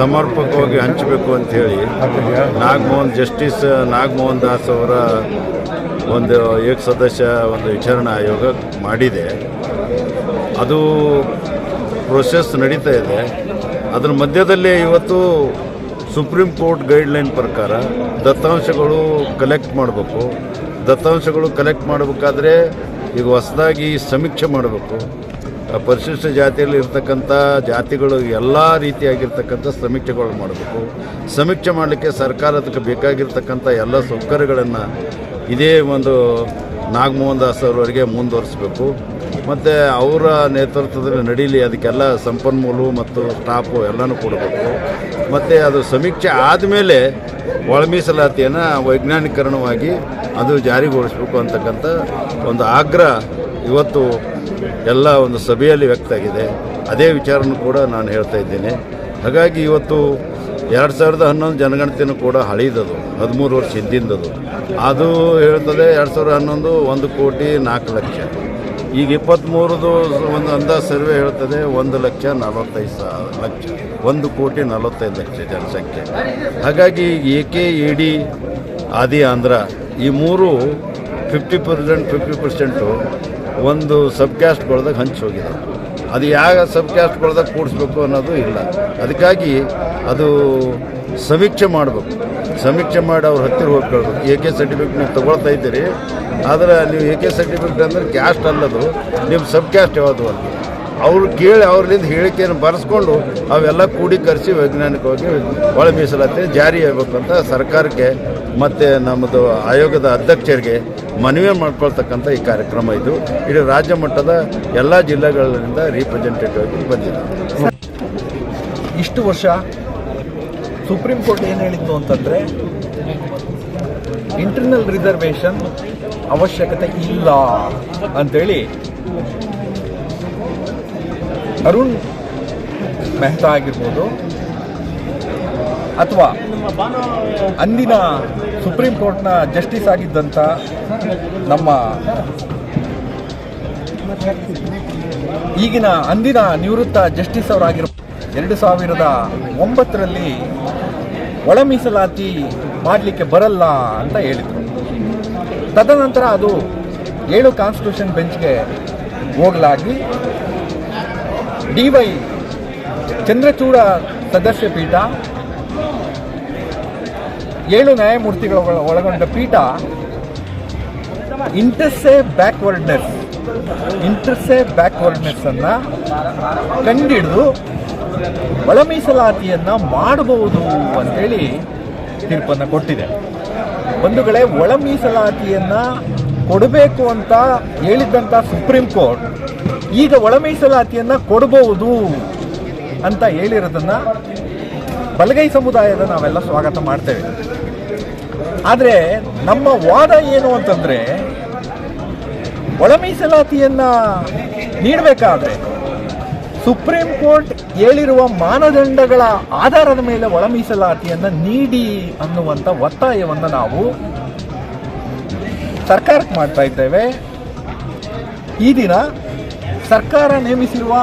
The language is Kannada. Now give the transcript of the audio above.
ಸಮರ್ಪಕವಾಗಿ ಹಂಚಬೇಕು ಅಂಥೇಳಿ ನಾಗಮೋಹನ್ ಜಸ್ಟಿಸ್, ನಾಗಮೋಹನ್ ದಾಸ್ ಅವರ ಒಂದು ಏಕ ಸದಸ್ಯ ಒಂದು ವಿಚಾರಣಾ ಆಯೋಗ ಮಾಡಿದೆ. ಅದು ಪ್ರೊಸೆಸ್ ನಡೀತಾ ಇದೆ. ಅದರ ಮಧ್ಯದಲ್ಲಿ ಇವತ್ತು ಸುಪ್ರೀಂ ಕೋರ್ಟ್ ಗೈಡ್ಲೈನ್ ಪ್ರಕಾರ ದತ್ತಾಂಶಗಳು ಕಲೆಕ್ಟ್ ಮಾಡಬೇಕು. ದತ್ತಾಂಶಗಳು ಕಲೆಕ್ಟ್ ಮಾಡಬೇಕಾದ್ರೆ ಈಗ ಹೊಸದಾಗಿ ಸಮೀಕ್ಷೆ ಮಾಡಬೇಕು. ಪರಿಶಿಷ್ಟ ಜಾತಿಯಲ್ಲಿ ಇರ್ತಕ್ಕಂಥ ಜಾತಿಗಳು ಎಲ್ಲ ರೀತಿಯಾಗಿರ್ತಕ್ಕಂಥ ಸಮೀಕ್ಷೆಗಳು ಮಾಡಬೇಕು. ಸಮೀಕ್ಷೆ ಮಾಡಲಿಕ್ಕೆ ಸರ್ಕಾರ ಅದಕ್ಕೆ ಬೇಕಾಗಿರ್ತಕ್ಕಂಥ ಎಲ್ಲ ಸೌಕರ್ಯಗಳನ್ನು ಇದೇ ಒಂದು ನಾಗಮೋಹನ್ ದಾಸ್ ಅವರವರಿಗೆ ಮುಂದುವರಿಸಬೇಕು. ಮತ್ತು ಅವರ ನೇತೃತ್ವದಲ್ಲಿ ನಡೀಲಿ ಅದಕ್ಕೆಲ್ಲ ಸಂಪನ್ಮೂಲ ಮತ್ತು ಸ್ಟಾಫು ಎಲ್ಲನೂ ಕೊಡಬೇಕು. ಮತ್ತು ಅದು ಸಮೀಕ್ಷೆ ಆದಮೇಲೆ ಒಳ ಮೀಸಲಾತಿಯನ್ನು ವೈಜ್ಞಾನಿಕರಣವಾಗಿ ಅದು ಜಾರಿಗೊಳಿಸಬೇಕು ಅಂತಕ್ಕಂಥ ಒಂದು ಆಗ್ರಹ ಇವತ್ತು ಎಲ್ಲ ಒಂದು ಸಭೆಯಲ್ಲಿ ವ್ಯಕ್ತ ಆಗಿದೆ. ಅದೇ ವಿಚಾರನೂ ಕೂಡ ನಾನು ಹೇಳ್ತಾ ಇದ್ದೇನೆ. ಹಾಗಾಗಿ ಇವತ್ತು ಎರಡು ಸಾವಿರದ ಹನ್ನೊಂದು ಜನಗಣತಿನೂ ಕೂಡ ಹಳೀದದು, ಹದಿಮೂರು ವರ್ಷ ಹಿಂದಿಂದದು. ಅದು ಹೇಳ್ತದೆ ಎರಡು ಸಾವಿರದ ಹನ್ನೊಂದು ಒಂದು ಕೋಟಿ ನಾಲ್ಕು ಲಕ್ಷ. ಈಗ ಇಪ್ಪತ್ತ್ಮೂರದು ಒಂದು ಅಂದಾಜು ಸರ್ವೆ ಹೇಳ್ತದೆ ಒಂದು ಲಕ್ಷ ನಲವತ್ತೈದು ಸಾವಿರ ಲಕ್ಷ. ಒಂದು ಕೋಟಿ ನಲವತ್ತೈದು ಲಕ್ಷ ಜನಸಂಖ್ಯೆ. ಹಾಗಾಗಿ ಎ ಕೆ ಇ ಡಿ ಆದಿ ಆಂಧ್ರ ಈ ಮೂರು ಫಿಫ್ಟಿ ಪರ್ಸೆಂಟ್ ಫಿಫ್ಟಿ ಪರ್ಸೆಂಟು ಒಂದು ಸಬ್ ಕ್ಯಾಸ್ಟ್ಗಳ್ದಾಗ ಹಂಚಿ ಹೋಗಿದೆ. ಅದು ಯಾವ ಸಬ್ ಕ್ಯಾಸ್ಟ್ಗಳ್ದಾಗ ಕೂಡಿಸ್ಬೇಕು ಅನ್ನೋದು ಇಲ್ಲ. ಅದಕ್ಕಾಗಿ ಅದು ಸಮೀಕ್ಷೆ ಮಾಡಬೇಕು. ಸಮೀಕ್ಷೆ ಮಾಡಿ ಅವ್ರ ಹತ್ತಿರ ಹೋಗಿ ಕೇಳಬೇಕು. ಎ ಕೆ ಸರ್ಟಿಫಿಕೇಟ್ ನೀವು ತೊಗೊಳ್ತಾ ಇದ್ದೀರಿ, ಆದರೆ ನೀವು ಎ ಕೆ ಸರ್ಟಿಫಿಕೇಟ್ ಅಂದರೆ ಕ್ಯಾಸ್ಟ್ ಅಲ್ಲದು. ನಿಮ್ಮ ಸಬ್ ಕ್ಯಾಸ್ಟ್ ಯಾವುದು ಅಂತ ಅವ್ರು ಕೇಳಿ ಅವ್ರಲ್ಲಿಂದ ಹೇಳಿಕೆಯನ್ನು ಬರೆಸ್ಕೊಂಡು ಅವೆಲ್ಲ ಕೂಡೀಕರಿಸಿ ವೈಜ್ಞಾನಿಕವಾಗಿ ಒಳ ಮೀಸಲಾತಿ ಜಾರಿ ಅಂತ ಸರ್ಕಾರಕ್ಕೆ ಮತ್ತು ನಮ್ಮದು ಆಯೋಗದ ಅಧ್ಯಕ್ಷರಿಗೆ ಮನವಿ ಮಾಡ್ಕೊಳ್ತಕ್ಕಂಥ ಈ ಕಾರ್ಯಕ್ರಮ ಇದು. ಇಡೀ ರಾಜ್ಯ ಮಟ್ಟದ ಎಲ್ಲ ಜಿಲ್ಲೆಗಳಿಂದ ರೀಪ್ರೆಸೆಂಟೇಟಿವ್ ಆಗಿ ಬಂದಿದೆ. ಇಷ್ಟು ವರ್ಷ ಸುಪ್ರೀಂ ಕೋರ್ಟ್ ಏನು ಹೇಳಿತ್ತು ಅಂತಂದರೆ ಇಂಟರ್ನಲ್ ರಿಸರ್ವೇಷನ್ ಅವಶ್ಯಕತೆ ಇಲ್ಲ ಅಂತೇಳಿ ಅರುಣ್ ಮೆಹ್ತಾ ಆಗಿರ್ಬೋದು ಅಥವಾ ಅಂದಿನ ಸುಪ್ರೀಂ ಕೋರ್ಟ್ನ ಜಸ್ಟಿಸ್ ಆಗಿದ್ದಂಥ ನಮ್ಮ ಈಗಿನ ಅಂದಿನ ನಿವೃತ್ತ ಜಸ್ಟಿಸ್ ಅವರಾಗಿರೋ ಎರಡು ಸಾವಿರದ ಒಂಬತ್ತರಲ್ಲಿ ಒಳ ಮೀಸಲಾತಿ ಮಾಡಲಿಕ್ಕೆ ಬರಲ್ಲ ಅಂತ ಹೇಳಿದರು. ತದನಂತರ ಅದು ಏಳು ಕಾನ್ಸ್ಟಿಟ್ಯೂಷನ್ ಬೆಂಚ್ಗೆ ಹೋಗಲಾಗಿ ಡಿ ವೈ ಚಂದ್ರಚೂಡ ಸದಸ್ಯ ಪೀಠ, ಏಳು ನ್ಯಾಯಮೂರ್ತಿಗಳ ಒಳ- ಒಳಗೊಂಡ ಪೀಠ, ಇಂಟರ್ಸೆ ಬ್ಯಾಕ್ವರ್ಡ್ನೆಸ್ ಇಂಟರ್ಸೆ ಬ್ಯಾಕ್ವರ್ಡ್ನೆಸ್ ಅನ್ನು ಕಂಡಿಡಿದು ಒಳ ಮೀಸಲಾತಿಯನ್ನು ಮಾಡಬಹುದು ಅಂತೇಳಿ ತೀರ್ಪನ್ನು ಕೊಟ್ಟಿದೆ. ಬಂಧುಗಳೇ ಒಳ ಮೀಸಲಾತಿಯನ್ನು ಕೊಡಬೇಕು ಅಂತ ಹೇಳಿದ್ದಂಥ ಸುಪ್ರೀಂ ಕೋರ್ಟ್ ಈಗ ಒಳ ಮೀಸಲಾತಿಯನ್ನು ಕೊಡಬಹುದು ಅಂತ ಹೇಳಿರೋದನ್ನು ಬಲಗೈ ಸಮುದಾಯದ ನಾವೆಲ್ಲ ಸ್ವಾಗತ ಮಾಡ್ತೇವೆ. ಆದರೆ ನಮ್ಮ ವಾದ ಏನು ಅಂತಂದರೆ ಒಳ ಮೀಸಲಾತಿಯನ್ನು ನೀಡಬೇಕಾದ್ರೆ ಸುಪ್ರೀಂ ಕೋರ್ಟ್ ಹೇಳಿರುವ ಮಾನದಂಡಗಳ ಆಧಾರದ ಮೇಲೆ ಒಳ ಮೀಸಲಾತಿಯನ್ನು ನೀಡಿ ಅನ್ನುವಂಥ ಒತ್ತಾಯವನ್ನು ನಾವು ಸರ್ಕಾರಕ್ಕೆ ಮಾಡ್ತಾ ಇದ್ದೇವೆ. ಈ ದಿನ ಸರ್ಕಾರ ನೇಮಿಸಿರುವ